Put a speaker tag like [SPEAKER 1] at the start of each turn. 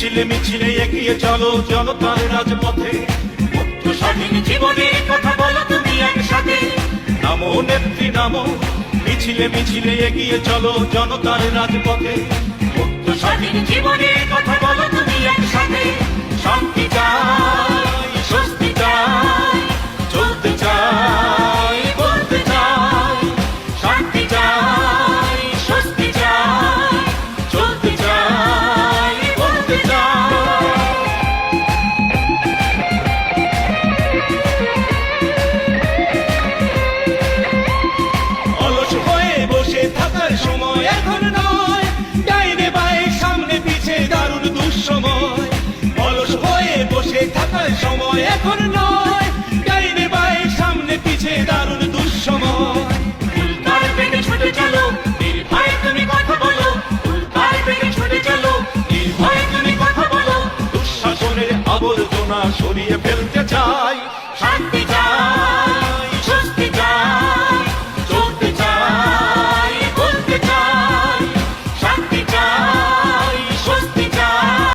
[SPEAKER 1] মিছিলে মিছিলে এগিয়ে চলো জনতার রাজপথে। স্বাধীন জীবনের কথা বলো তুমি একসাথে। নামো নেত্রী, নামো। মিছিলে মিছিলে এগিয়ে চলো জনতার রাজপথে। স্বাধীন জীবনের কথা বলো সময় এখন নয়। ডাইনে বায়ে সামনে পিছে দারুণ দুঃসময়। অলস হয়ে বসে থাকার সময় এখন নয়। ডাইনে বায়ে সামনে পিছে দারুণ দুঃসময়। ছুটে চলো নির্ভয়ে তুমি কথা বলো। ছুটে চলো নির্ভয়ে তুমি কথা বলো। দুঃশাসনের আবর্জনা সরিয়ে ফেলতে চাই। শান্তি